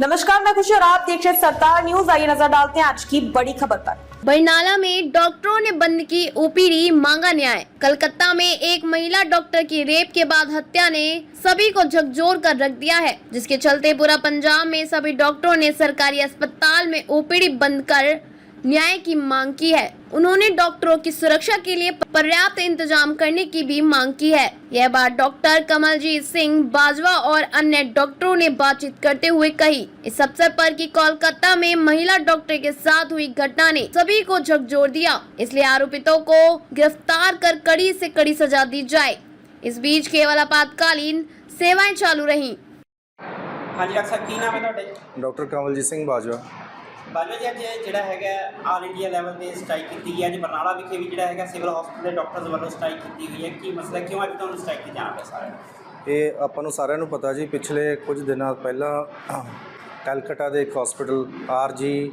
नमस्कार, मैं खुशी और आप देख रहे सरदार न्यूज़। आइए नज़र डालते हैं आज की बड़ी खबर पर। बरनाला में डॉक्टरों ने बंद की ओपीडी, मांगा न्याय। कलकत्ता में एक महिला डॉक्टर की रेप के बाद हत्या ने सभी को झकझोर कर रख दिया है, जिसके चलते पूरा पंजाब में सभी डॉक्टरों ने सरकारी अस्पताल में ओपीडी बंद कर न्याय की मांग की है। उन्होंने डॉक्टरों की सुरक्षा के लिए पर्याप्त इंतज़ाम करने की भी मांग की है। यह बात डॉक्टर कमलजीत सिंह बाजवा और अन्य डॉक्टरों ने बातचीत करते हुए कही। इस अवसर पर कि कोलकाता में महिला डॉक्टर के साथ हुई घटना ने सभी को झकझोर दिया। इसलिए आरोपितों को गिरफ़्तार कर कड़ी ऐसी कड़ी सजा दी जाए। इस बीच केवल आपातकालीन सेवाएँ चालू रही। डॉक्टर कमलजीत सिंह बाजवा। ਬਾਜਵਾ ਜੀ, ਅੱਜ ਜਿਹੜਾ ਹੈਗਾ ਆਲ ਇੰਡੀਆ ਲੈਵਲ ਤੇ ਸਟ੍ਰਾਈਕ ਕੀਤੀ ਗਈ ਅੱਜ ਬਰਨਾਲਾ ਵਿਖੇ ਵੀ ਜਿਹੜਾ ਹੈਗਾ ਸਿਵਲ ਹਸਪੀਟਲ ਦੇ ਡਾਕਟਰਸ ਵੱਲੋਂ ਸਟ੍ਰਾਈਕ ਕੀਤੀ ਗਈ ਹੈ। ਕੀ ਮਸਲਾ, ਕਿਉਂ ਅੱਜ ਤੁਹਾਨੂੰ ਸਟ੍ਰਾਈਕ ਤੇ ਜਾਣਾ ਪਿਆ ਸਾਰਿਆਂ ਨੂੰ? ਇਹ ਆਪਾਂ ਨੂੰ ਸਾਰਿਆਂ ਨੂੰ ਪਤਾ ਜੀ, ਪਿਛਲੇ ਕੁਝ ਦਿਨਾਂ ਪਹਿਲਾਂ ਕਲਕੱਤਾ ਦੇ ਇੱਕ ਹਸਪੀਟਲ ਆਰਜੀ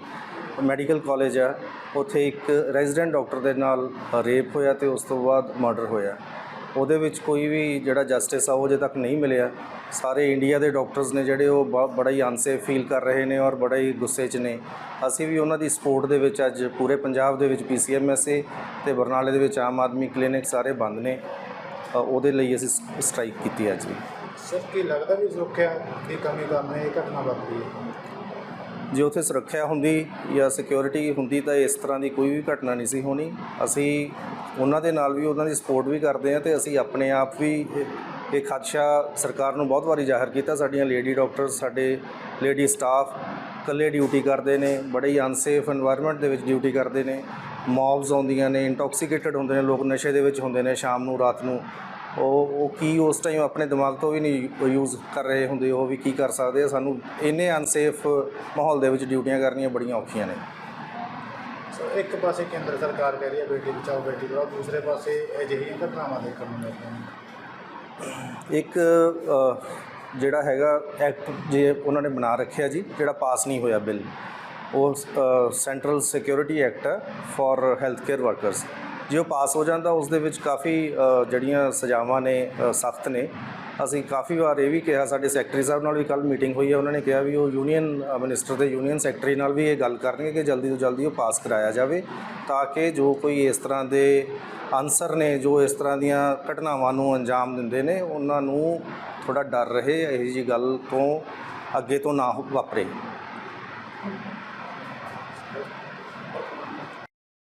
ਮੈਡੀਕਲ ਕਾਲਜ ਆ ਉੱਥੇ ਇੱਕ ਰੈਜ਼ੀਡੈਂਟ ਡਾਕਟਰ ਦੇ ਨਾਲ ਰੇਪ ਹੋਇਆ ਤੇ ਉਸ ਤੋਂ ਬਾਅਦ ਮਰਡਰ ਹੋਇਆ। ਉਹਦੇ ਵਿੱਚ ਕੋਈ ਵੀ ਜਿਹੜਾ ਜਸਟਿਸ ਆ ਉਹ ਅਜੇ ਤੱਕ ਨਹੀਂ ਮਿਲਿਆ। ਸਾਰੇ ਇੰਡੀਆ ਦੇ ਡਾਕਟਰਸ ਨੇ ਜਿਹੜੇ ਉਹ ਬੜਾ ਹੀ ਅਨਸੇਫ ਫੀਲ ਕਰ ਰਹੇ ਨੇ ਔਰ ਬੜਾ ਹੀ ਗੁੱਸੇ 'ਚ ਨੇ। ਅਸੀਂ ਵੀ ਉਹਨਾਂ ਦੀ ਸਪੋਰਟ ਦੇ ਵਿੱਚ ਅੱਜ ਪੂਰੇ ਪੰਜਾਬ ਦੇ ਵਿੱਚ ਪੀਸੀਐਮਐਸਏ ਤੇ ਬਰਨਾਲੇ ਦੇ ਵਿੱਚ ਆਮ ਆਦਮੀ ਕਲੀਨਿਕ ਸਾਰੇ ਬੰਦ ਨੇ। ਉਹਦੇ ਲਈ ਅਸੀਂ ਸਟ੍ਰਾਈਕ ਕੀਤੀ ਅੱਜ ਵੀ। ਸਰ ਕੀ ਲੱਗਦਾ ਵੀ ਸੁਰੱਖਿਆ ਦੀ ਕਮੀ ਕਾਰਨ ਇਹ ਘਟਨਾ ਵਾਪਰੀ ਹੈ? ਜੇ ਉੱਥੇ ਸੁਰੱਖਿਆ ਹੁੰਦੀ ਜਾਂ ਸਿਕਿਉਰਿਟੀ ਹੁੰਦੀ ਤਾਂ ਇਸ ਤਰ੍ਹਾਂ ਦੀ ਕੋਈ ਵੀ ਘਟਨਾ ਨਹੀਂ ਸੀ ਹੋਣੀ। ਅਸੀਂ ਉਹਨਾਂ ਦੇ ਨਾਲ ਵੀ ਉਹਨਾਂ ਦੀ ਸਪੋਰਟ ਵੀ ਕਰਦੇ ਆ ਤੇ ਅਸੀਂ ਆਪਣੇ ਆਪ ਵੀ ਇਹ ਖਦਸ਼ਾ ਸਰਕਾਰ ਨੂੰ ਬਹੁਤ ਵਾਰੀ ਜ਼ਾਹਰ ਕੀਤਾ। ਸਾਡੀਆਂ ਲੇਡੀ ਡਾਕਟਰ ਸਾਡੇ ਲੇਡੀ ਸਟਾਫ ਇਕੱਲੇ ਡਿਊਟੀ ਕਰਦੇ ਨੇ, ਬੜੇ ਹੀ ਅਨਸੇਫ এনवायरमेंट ਦੇ ਵਿੱਚ ਡਿਊਟੀ ਕਰਦੇ ਨੇ। ਮੌਬਸ ਆਉਂਦੀਆਂ ਨੇ ਇੰਟੌਕਸੀਕੇਟਡ ਹੁੰਦੇ ਨੇ, ਲੋਕ ਨਸ਼ੇ ਦੇ ਵਿੱਚ ਹੁੰਦੇ ਨੇ ਸ਼ਾਮ ਨੂੰ, ਰਾਤ ਨੂੰ। ਉਹ ਉਹ ਕੀ ਉਸ ਟਾਈਮ ਆਪਣੇ ਦਿਮਾਗ ਤੋਂ ਵੀ ਨਹੀਂ ਯੂਜ਼ ਕਰ ਰਹੇ ਹੁੰਦੇ, ਉਹ ਵੀ ਕੀ ਕਰ ਸਕਦੇ ਆ। ਸਾਨੂੰ ਇੰਨੇ ਅਨਸੇਫ ਮਾਹੌਲ ਦੇ ਵਿੱਚ ਡਿਊਟੀਆਂ ਕਰਨੀਆਂ ਬੜੀਆਂ ਔਖੀਆਂ ਨੇ। ਇੱਕ ਪਾਸੇ ਕੇਂਦਰ ਸਰਕਾਰ ਕਹਿ ਰਹੀ ਹੈ ਬੇਟੀ ਬਚਾਓ, ਬੇਟੀ ਪੜਾਓ ਦੂਸਰੇ ਪਾਸੇ ਅਜਿਹੀਆਂ ਘਟਨਾਵਾਂ ਦੇਖਣ ਨੂੰ ਮਿਲਦੀਆਂ ਨੇ। ਇੱਕ ਜਿਹੜਾ ਹੈਗਾ ਐਕਟ ਜੇ ਉਹਨਾਂ ਨੇ ਬਣਾ ਰੱਖਿਆ ਜੀ, ਜਿਹੜਾ ਪਾਸ ਨਹੀਂ ਹੋਇਆ ਬਿੱਲ, ਉਹ ਸੈਂਟਰਲ ਸਿਕਿਉਰਿਟੀ ਐਕਟ ਹੈ ਫॉर ਹੈਲਥ ਕੇਅਰ ਵਰਕਰਸ। ਜੇ ਉਹ ਪਾਸ ਹੋ ਜਾਂਦਾ, ਉਸ ਦੇ ਵਿੱਚ ਕਾਫੀ ਜਿਹੜੀਆਂ ਸਜ਼ਾਵਾਂ ਨੇ ਸਖਤ ਨੇ ਅਸੀਂ ਕਾਫੀ ਵਾਰ ਇਹ ਵੀ ਕਿਹਾ, ਸਾਡੇ ਸੈਕਟਰੀ ਸਾਹਿਬ ਨਾਲ ਵੀ ਕੱਲ ਮੀਟਿੰਗ ਹੋਈ ਹੈ, ਉਹਨਾਂ ਨੇ ਕਿਹਾ ਵੀ ਉਹ ਯੂਨੀਅਨ ਮਿਨਿਸਟਰ ਤੇ ਯੂਨੀਅਨ ਸੈਕਟਰੀ ਨਾਲ ਵੀ ਇਹ ਗੱਲ ਕਰਨਗੇ ਕਿ ਜਲਦੀ ਤੋਂ ਜਲਦੀ ਉਹ ਪਾਸ ਕਰਾਇਆ ਜਾਵੇ ਤਾਂ ਕਿ ਜੋ ਕੋਈ ਇਸ ਤਰ੍ਹਾਂ ਦੇ ਅਨਸਰ ਨੇ, ਜੋ ਇਸ ਤਰ੍ਹਾਂ ਦੀਆਂ ਘਟਨਾਵਾਂ ਨੂੰ ਅੰਜਾਮ ਦਿੰਦੇ ਨੇ, ਉਹਨਾਂ ਨੂੰ ਥੋੜਾ ਡਰ ਰਹੇ, ਇਹੋ ਜੀ ਗੱਲ ਤੋਂ ਅੱਗੇ ਤੋਂ ਨਾ ਵਾਪਰੇ।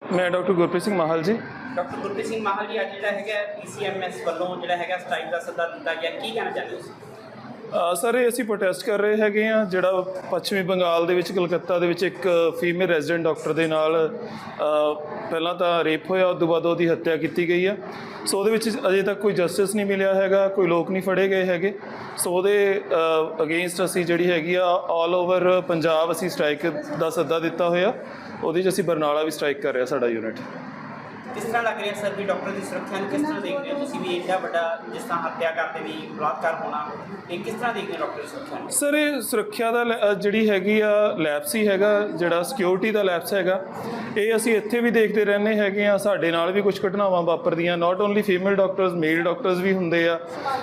ਮੈਂ ਡਾਕਟਰ ਗੁਰਪ੍ਰੀਤ ਸਿੰਘ ਮਾਹਲ ਜੀ। ਡਾਕਟਰ ਗੁਰਪ੍ਰੀਤ ਸਿੰਘ ਮਾਹਲ ਜੀ, ਅੱਜ ਜਿਹੜਾ ਹੈਗਾ ਪੀਸੀਐਮਐਸ ਵੱਲੋਂ ਜਿਹੜਾ ਹੈਗਾ ਸਟ੍ਰਾਈਕ ਦਾ ਸੱਦਾ ਦਿੱਤਾ ਗਿਆ। ਕੀ ਕਹਿਣਾ ਚਾਹੁੰਦੇ ਹੋ? ਸਰ, ਇਹ ਅਸੀਂ ਪ੍ਰੋਟੈਸਟ ਕਰ ਰਹੇ ਹੈਗੇ ਆ ਜਿਹੜਾ ਪੱਛਮੀ ਬੰਗਾਲ ਦੇ ਵਿੱਚ, ਕਲਕੱਤਾ ਦੇ ਵਿੱਚ ਇੱਕ ਫੀਮੇਲ ਰੈਜ਼ੀਡੈਂਟ ਡਾਕਟਰ ਦੇ ਨਾਲ ਪਹਿਲਾਂ ਤਾਂ ਰੇਪ ਹੋਇਆ, ਉਸ ਤੋਂ ਬਾਅਦ ਉਹਦੀ ਹੱਤਿਆ ਕੀਤੀ ਗਈ ਆ। ਸੋ ਉਹਦੇ ਵਿੱਚ ਅਜੇ ਤੱਕ ਕੋਈ ਜਸਟਿਸ ਨਹੀਂ ਮਿਲਿਆ ਹੈਗਾ, ਕੋਈ ਲੋਕ ਨਹੀਂ ਫੜੇ ਗਏ ਹੈਗੇ। ਸੋ ਉਹਦੇ ਅਗੇਂਸਟ ਅਸੀਂ ਜਿਹੜੀ ਹੈਗੀ ਆ ਆਲ ਓਵਰ ਪੰਜਾਬ ਅਸੀਂ ਸਟ੍ਰਾਈਕ ਦਾ ਸੱਦਾ ਦਿੱਤਾ ਹੋਇਆ। ਉਹਦੇ 'ਚ ਅਸੀਂ ਬਰਨਾਲਾ ਵੀ ਸਟ੍ਰਾਈਕ ਕਰ ਰਿਹਾ ਸਾਡਾ ਯੂਨਿਟ ਕਿਸ ਤਰ੍ਹਾਂ ਲੱਗ ਰਿਹਾ ਸਰ ਵੀ ਡਾਕਟਰ ਦੀ ਸੁਰੱਖਿਆ ਨੂੰ ਕਿਸ ਤਰ੍ਹਾਂ ਦੇਖਦੇ ਹੋ ਤੁਸੀਂ ਵੀ ਇੰਨਾ ਵੱਡਾ ਜਿਸ ਤਰ੍ਹਾਂ ਹੱਤਿਆ ਕਰਦੇ ਵੀ ਬਲਾਤਕਾਰ ਹੋਣਾ ਇਹ ਕਿਸ ਤਰ੍ਹਾਂ ਦੇਖਦੇ ਹੋ ਡਾਕਟਰ ਦੀ ਸੁਰੱਖਿਆ ਨੂੰ? ਸਰ ਇਹ ਸੁਰੱਖਿਆ ਦਾ ਲੈ- ਅ, ਜਿਹੜੀ ਹੈਗੀ ਆ ਲੈਪਸ ਹੀ ਹੈਗਾ ਜਿਹੜਾ ਸਿਕਿਉਰਿਟੀ ਦਾ ਲੈਪਸ ਹੈਗਾ ਇਹ ਅਸੀਂ ਇੱਥੇ ਵੀ ਦੇਖਦੇ ਰਹਿੰਦੇ ਹੈਗੇ ਆ ਸਾਡੇ ਨਾਲ ਵੀ ਕੁਝ ਘਟਨਾਵਾਂ ਵਾਪਰਦੀਆਂ not only female doctors male doctors ਵੀ ਹੁੰਦੇ ਆ।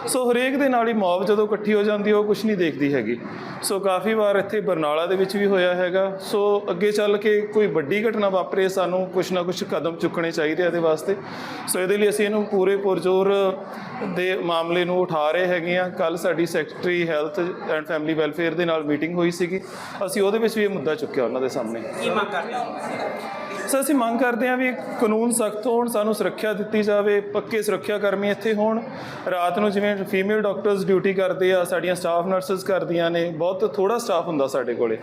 ਸੋ ਹਰੇਕ ਦੇ ਨਾਲ ਹੀ ਮੌਬ ਜਦੋਂ ਇਕੱਠੀ ਹੋ ਜਾਂਦੀ ਹੈ, ਉਹ ਕੁਝ ਨਹੀਂ ਦੇਖਦੀ ਹੈਗੀ। ਸੋ ਕਾਫੀ ਵਾਰ ਇੱਥੇ ਬਰਨਾਲਾ ਦੇ ਵਿੱਚ ਵੀ ਹੋਇਆ ਹੈਗਾ। ਸੋ ਅੱਗੇ ਚੱਲ ਕੇ ਕੋਈ ਵੱਡੀ ਘਟਨਾ ਵਾਪਰੇ ਸਾਨੂੰ ਕੁਝ ਨਾ ਕੁਝ ਕਦਮ ਚੁੱਕਣੇ ਚਾਹੀਦੇ ਆ ਇਹਦੇ ਵਾਸਤੇ। ਸੋ ਇਹਦੇ ਲਈ ਅਸੀਂ ਇਹਨੂੰ ਪੂਰੇ ਪੁਰਜੋਰ ਦੇ ਮਾਮਲੇ ਨੂੰ ਉਠਾ ਰਹੇ ਹੈਗੇ ਆ। ਕੱਲ ਸਾਡੀ secretary health and family welfare ਦੇ ਨਾਲ ਮੀਟਿੰਗ ਹੋਈ ਸੀਗੀ। ਅਸੀਂ ਉਹਦੇ ਵਿੱਚ ਵੀ ਇਹ ਮੁੱਦਾ ਚੁੱਕਿਆ ਉਹਨਾਂ ਦੇ ਸਾਹਮਣੇ। ਕੀ ਮੰਗ ਕਰਦੇ ਹੋ? ਸੋ ਅਸੀਂ ਮੰਗ ਕਰਦੇ ਹਾਂ ਵੀ ਕਾਨੂੰਨ ਸਖਤ ਹੋਣ, ਸਾਨੂੰ ਸੁਰੱਖਿਆ ਦਿੱਤੀ ਜਾਵੇ, ਪੱਕੇ ਸੁਰੱਖਿਆ ਕਰਮੀ ਇੱਥੇ ਹੋਣ। ਰਾਤ ਨੂੰ ਜਿਵੇਂ ਫੀਮੇਲ ਡਾਕਟਰਸ ਡਿਊਟੀ ਕਰਦੇ ਆ, ਸਾਡੀਆਂ ਸਟਾਫ ਨਰਸਸ ਕਰਦੀਆਂ ਨੇ, ਬਹੁਤ ਥੋੜਾ ਸਟਾਫ ਹੁੰਦਾ ਸਾਡੇ ਕੋਲੇ।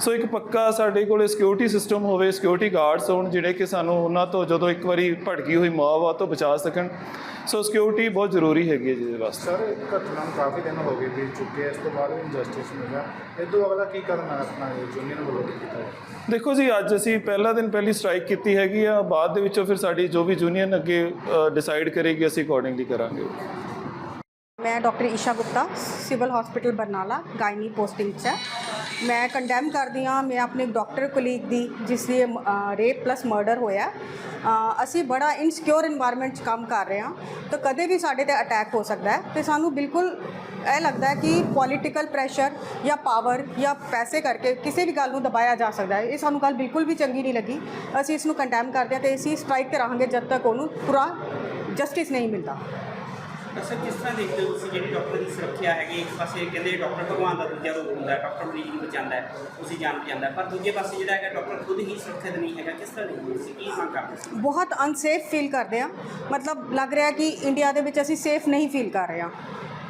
ਸੋ ਇੱਕ ਪੱਕਾ ਸਾਡੇ ਕੋਲੇ ਸਿਕਿਉਰਿਟੀ ਸਿਸਟਮ ਹੋਵੇ ਸਿਕਿਉਰਿਟੀ ਗਾਰਡਸ ਹੋਣ, ਜਿਹੜੇ ਕਿ ਸਾਨੂੰ ਉਹਨਾਂ ਤੋਂ ਜਦੋਂ ਇੱਕ ਵਾਰੀ ਭੜਕੀ ਹੋਈ ਮੌਤ ਆ ਤੋਂ ਬਚਾ ਸਕਣ। ਸੋ ਸਿਕਿਉਰਿਟੀ ਬਹੁਤ ਜ਼ਰੂਰੀ ਹੈਗੀ ਹੈ ਜਿਹਦੇ ਵਾਸਤੇ। ਸਰ ਇੱਕ ਘਟਨਾ ਨੂੰ ਕਾਫੀ ਦਿਨ ਹੋ ਗਏ ਬੀਤ ਚੁੱਕੇ ਇਸ ਤੋਂ ਬਾਅਦ ਵੀ ਜਸਟਿਸ ਮਿਲਿਆ। ਇਹ ਤੋਂ ਅਗਲਾ ਕੀ ਕਰਨਾ ਹੈ ਆਪਣਾ ਯੂਨੀਅਨ ਵੱਲੋਂ ਕੀਤਾ ਹੈ ਦੇਖੋ ਜੀ ਅੱਜ ਅਸੀਂ ਪਹਿਲਾ ਦਿਨ ਪਹਿਲੀ ਸਟ੍ਰਾਈਕ ਕੀਤੀ ਹੈਗੀ ਆ ਬਾਅਦ ਦੇ ਵਿੱਚੋਂ ਫਿਰ ਸਾਡੀ ਜੋ ਵੀ ਯੂਨੀਅਨ ਅੱਗੇ ਡਿਸਾਈਡ ਕਰੇਗੀ ਅਸੀਂ ਅਕੋਰਡਿੰਗਲੀ ਕਰਾਂਗੇ। ਮੈਂ doctor Isha Gupta civil hospital Barnala gynae posting 'ਚ ਹੈ। ਮੈਂ ਕੰਡੈਮ ਕਰਦੀ ਹਾਂ, ਮੈਂ ਆਪਣੇ ਡਾਕਟਰ ਕੁਲੀਗ ਦੀ, ਜਿਸ ਲਈ ਰੇਪ ਪਲੱਸ ਮਰਡਰ ਹੋਇਆ ਅਸੀਂ ਬੜਾ ਇਨਸਿਕਿਓਰ এনवायरमेंट 'ਚ ਕੰਮ ਕਰ ਰਹੇ ਹਾਂ, ਤਾਂ ਕਦੇ ਵੀ ਸਾਡੇ ਤੇ ਅਟੈਕ ਹੋ ਸਕਦਾ ਹੈ, ਤੇ ਸਾਨੂੰ ਬਿਲਕੁਲ ਇਹ ਲੱਗਦਾ ਹੈ ਕਿ ਪੋਲਿਟੀਕਲ ਪ੍ਰੈਸ਼ਰ ਜਾਂ ਪਾਵਰ ਜਾਂ ਪੈਸੇ ਕਰਕੇ ਕਿਸੇ ਵੀ ਗੱਲ ਨੂੰ ਦਬਾਇਆ ਜਾ ਸਕਦਾ ਹੈ, ਇਹ ਸਾਨੂੰ ਗੱਲ ਬਿਲਕੁਲ ਵੀ ਚੰਗੀ ਨਹੀਂ ਲੱਗੀ, ਅਸੀਂ ਇਸ ਨੂੰ ਕੰਡੈਮ ਕਰਦੇ ਹਾਂ ਤੇ ਅਸੀਂ ਸਟ੍ਰਾਈਕ ਤੇ ਰਹਾਂਗੇ ਜਦ ਤੱਕ ਉਹਨੂੰ ਪੂਰਾ ਜਸਟਿਸ ਨਹੀਂ ਮਿਲਦਾ। ਡਾਕਟਰ ਕਿਸ ਤਰ੍ਹਾਂ ਦੇਖਦੇ ਹੋ ਤੁਸੀਂ ਜਿਹੜੀ ਡਾਕਟਰ ਦੀ ਸੁਰੱਖਿਆ ਹੈਗੀ ਇੱਕ ਪਾਸੇ ਕਹਿੰਦੇ ਡਾਕਟਰ ਭਗਵਾਨ ਦਾ ਦੂਜਾ ਰੂਪ ਹੁੰਦਾ ਹੈ, ਡਾਕਟਰ ਮਰੀਜ਼ ਨੂੰ ਬਚਾਉਂਦਾ ਹੈ ਤੁਸੀਂ ਜਾਣ ਬਚਾਉਂਦਾ ਪਰ ਦੂਜੇ ਪਾਸੇ ਜਿਹੜਾ ਹੈਗਾ, ਡਾਕਟਰ ਖੁਦ ਹੀ ਸੁਰੱਖਿਅਤ ਨਹੀਂ ਹੈਗਾ। ਕਿਸ ਤਰ੍ਹਾਂ ਦੇਖਦੇ ਹੋ ਤੁਸੀਂ? ਕੀ ਮੰਗ ਕਰਦੇ ਸੀ ਬਹੁਤ ਅਨਸੇਫ ਫੀਲ ਕਰਦੇ ਆ ਮਤਲਬ ਲੱਗ ਰਿਹਾ ਕਿ ਇੰਡੀਆ ਦੇ ਵਿੱਚ ਅਸੀਂ ਸੇਫ ਨਹੀਂ ਫੀਲ ਕਰ ਰਹੇ ਹਾਂ।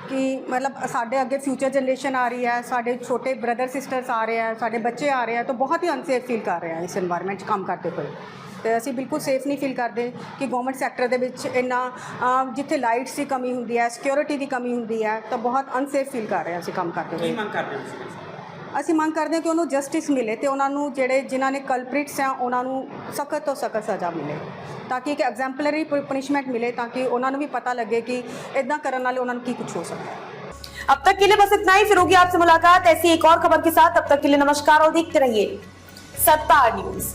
ਕਿ ਮਤਲਬ ਸਾਡੇ ਅੱਗੇ ਫਿਊਚਰ ਜਨਰੇਸ਼ਨ ਆ ਰਹੀ ਹੈ, ਸਾਡੇ ਛੋਟੇ ਬ੍ਰਦਰ ਸਿਸਟਰਸ ਆ ਰਹੇ ਆ ਸਾਡੇ ਬੱਚੇ ਆ ਰਹੇ ਆ ਤਾਂ ਬਹੁਤ ਹੀ ਅਨਸੇਫ ਫੀਲ ਕਰ ਰਹੇ ਆ ਇਸ এনवायरमेंट 'ਚ ਕੰਮ ਕਰਦੇ ਹੋਏ। ਤੇ ਅਸੀਂ ਬਿਲਕੁਲ ਸੇਫ ਨਹੀਂ ਫੀਲ ਕਰਦੇ ਕਿ ਗਵਰਨਮੈਂਟ ਸੈਕਟਰ ਦੇ ਵਿੱਚ ਇੰਨਾ ਜਿੱਥੇ ਲਾਈਟਸ ਦੀ ਕਮੀ ਹੁੰਦੀ ਹੈ ਸਿਕਿਉਰਿਟੀ ਦੀ ਕਮੀ ਹੁੰਦੀ ਹੈ, ਤਾਂ ਬਹੁਤ ਅਨਸੇਫ ਫੀਲ ਕਰ ਰਹੇ ਆ ਅਸੀਂ ਕੰਮ ਕਰਦੇ ਹੋਏ। ਕੀ ਮੰਗ ਕਰਦੇ ਹੋ ਅਸੀਂ ਮੰਗ ਕਰਦੇ ਹਾਂ ਕਿ ਉਹਨੂੰ ਜਸਟਿਸ ਮਿਲੇ ਤੇ ਉਹਨਾਂ ਨੂੰ ਜਿਹੜੇ ਜਿਨ੍ਹਾਂ ਨੇ ਕਲਪ੍ਰਿਟਸ ਆ ਉਹਨਾਂ ਨੂੰ ਸਖਤ ਤੋਂ ਸਖਤ ਸਜ਼ਾ ਮਿਲੇ ਤਾਂ ਕਿ ਇੱਕ ਐਗਜ਼ੈਂਪਲਰੀ ਪਨਿਸ਼ਮੈਂਟ ਮਿਲੇ ਤਾਂ ਕਿ ਉਹਨਾਂ ਨੂੰ ਵੀ ਪਤਾ ਲੱਗੇ ਕਿ ਇਦਾਂ ਕਰਨ ਨਾਲ ਉਹਨਾਂ ਨੂੰ ਕੀ ਕੁਝ ਹੋ ਸਕਦਾ ਹੈ अब तक के लिए बस इतना ही फिर होगी आपसे मुलाकात ऐसी एक और खबर के साथ तब तक के लिए नमस्कार और देखते रहिए सत्ता न्यूज